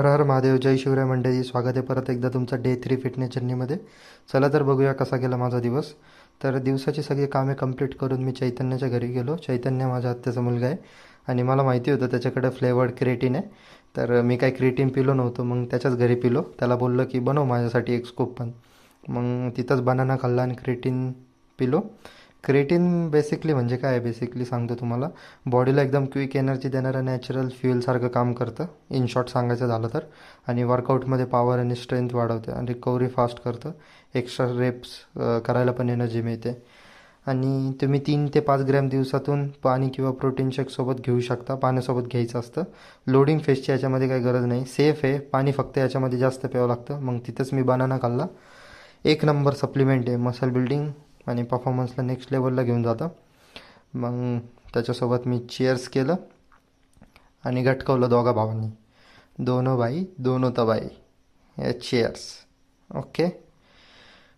हर हर महादेव जय शिवराय मंडळी स्वागत आहे परत एकदा तुमचं डे थ्री फिटनेस जर्नीमध्ये चला तर बघूया कसा गेला माझा दिवस. तर दिवसाची सगळी कामे कंप्लीट करून मी चैतन्याच्या घरी गेलो. चैतन्य माझ्या आत्याचा मुलगा आहे आणि मला माहिती होतं त्याच्याकडे फ्लेवर्ड क्रिएटिन आहे. तर मी काही क्रिएटिन पिलो नव्हतो मग त्याच्याच घरी पिलो. त्याला बोललं की बनव माझ्यासाठी एक स्कूप पण. मग तिथंच बनाना खाल्ला आणि क्रिएटिन पिलो. क्रिएटिन बेसिकली म्हणजे काय? आहे बेसिकली सांगतो तुम्हाला. बॉडीला एकदम क्विक एनर्जी देणारं नॅचरल फ्युएलसारखं काम करतं. इन शॉर्ट सांगायचं झालं तर. आणि वर्कआउटमध्ये पॉवर आणि स्ट्रेंथ वाढवते. आणि रिकव्हरी फास्ट करतं. एक्स्ट्रा रेप्स करायला पण एनर्जी मिळते. आणि तुम्ही तीन ते पाच ग्रॅम दिवसातून पाणी किंवा प्रोटीन शेकसोबत घेऊ शकता. पाण्यासोबत घ्यायचं असतं. लोडिंग फेसची याच्यामध्ये काही गरज नाही. सेफ आहे. पाणी फक्त याच्यामध्ये जास्त प्यावं लागतं. मग तिथंच मी बनाना खाल्ला. एक नंबर सप्लिमेंट आहे. मसल बिल्डिंग आणि परफॉर्मन्सला नेक्स्ट लेवलला घेऊन जातं. मग त्याच्यासोबत मी चेअर्स केलं आणि घटकवलं दोघा भावांनी. दोनो भाई दोनो तबाई. चेअर्स ओके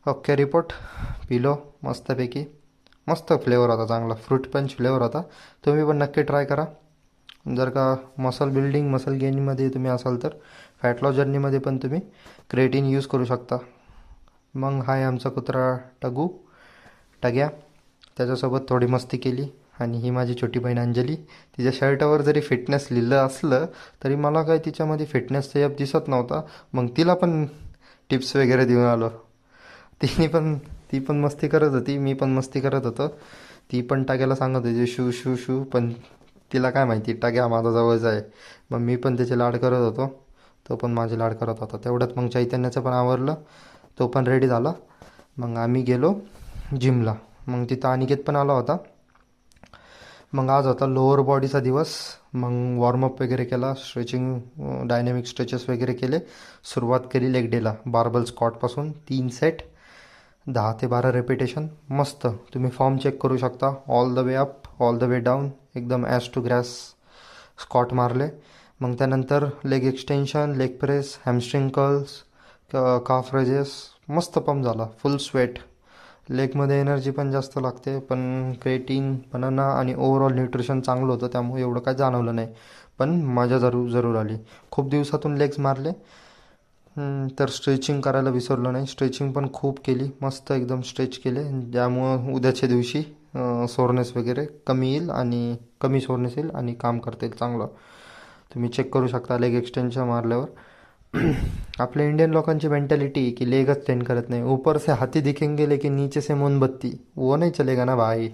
ओके रिपोर्ट पिलो मस्तपैकी. मस्त फ्लेवर होता चांगला. फ्रूट पंच फ्लेवर होता. तुम्ही पण नक्की ट्राय करा. जर का मसल बिल्डिंग मसल गेनमध्ये तुम्ही असाल तर फॅट लॉस जर्नीमध्ये पण तुम्ही क्रेटिन यूज करू शकता. मग हाय आमचा कुत्रा टगू. टग्या त्याच्यासोबत थोडी मस्ती केली आणि ही माझी छोटी बहीण अंजली. तिच्या शर्टावर जरी फिटनेस लिहिलं असलं तरी मला काय तिच्यामध्ये फिटनेसचा ॲप दिसत नव्हता. मग तिला पण टिप्स वगैरे देऊन आलो. तिने पण ती पण मस्ती करत होती मी पण मस्ती करत होतो. ती पण टाक्याला सांगत होती शू शू शू. पण तिला काय माहिती टाक्या माझा जवळचा आहे. मग मी पण त्याचे लाड करत होतो. तो पण माझे लाड करत होता. तेवढ्यात मग चैतन्याचं पण आवरलं. तो पण रेडी झाला. मग आम्ही गेलो. जिमला. मग तिथं अनिकेत पण आला होता. मग आज होता लोअर बॉडीचा दिवस. मग वॉर्मअप वगैरे केला स्ट्रेचिंग डायनॅमिक स्ट्रेचेस वगैरे केले. सुरुवात केली लेग डेला बार्बल स्कॉटपासून तीन सेट दहा ते बारा रेपिटेशन मस्त. तुम्ही फॉर्म चेक करू शकता. All the way up all the way down एकदम ॲज टू ग्रॅस स्कॉट मारले. मग त्यानंतर leg extension leg press hamstring curls calf raises मस्त पंप झाला. फुल स्वेट लेगमध्ये एनर्जी पण जास्त लागते पण क्रेटीन बनाना आणि ओव्हरऑल न्यूट्रिशन चांगलं होतं त्यामुळे एवढं काय जाणवलं नाही. पण मजा जरूर जरूर आली. खूप दिवसातून लेग्स मारले तर स्ट्रेचिंग करायला विसरलो नाही. स्ट्रेचिंग पण खूप केली मस्त एकदम स्ट्रेच केले. ज्यामुळं उद्याच्या दिवशी सोरनेस वगैरे कमी येईल आणि कमी सोरनेस येईल आणि काम करता येईल चांगलं. तुम्ही चेक करू शकता लेग एक्सटेन्शन मारल्यावर. आपल्या इंडियन लोकांची मेंटॅलिटी की लेगच ट्रेन करत नाही. ऊपर से हाथी दिखेंगे लेकिन नीचे से मोमबत्ती वो नहीं चलेगा ना भाई.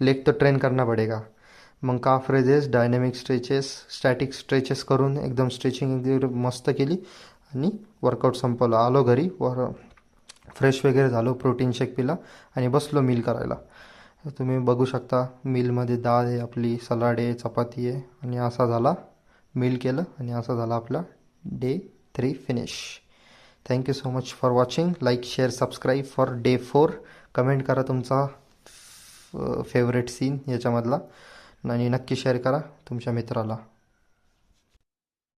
लेग तो ट्रेन करना पडेगा. मग calf raises dynamic stretches static stretches करून एकदम स्ट्रेचिंग एकदम मस्त केली आणि वर्कआउट संपवलं. आलो घरी वर फ्रेश वगैरे झालो प्रोटीन शेक पिला आणि बसलो मील करायला. तुम्ही बघू शकता मीलमध्ये डाळ आहे आपली सलाड आहे चपाती आहे आणि असा झाला मील केलं आणि असा झाला आपला day three finish thank you so much for watching like share subscribe for day four comment करा तुमचा फेवरेट सीन याच्यामधला. आणि नक्की शेअर करा तुमच्या मित्राला.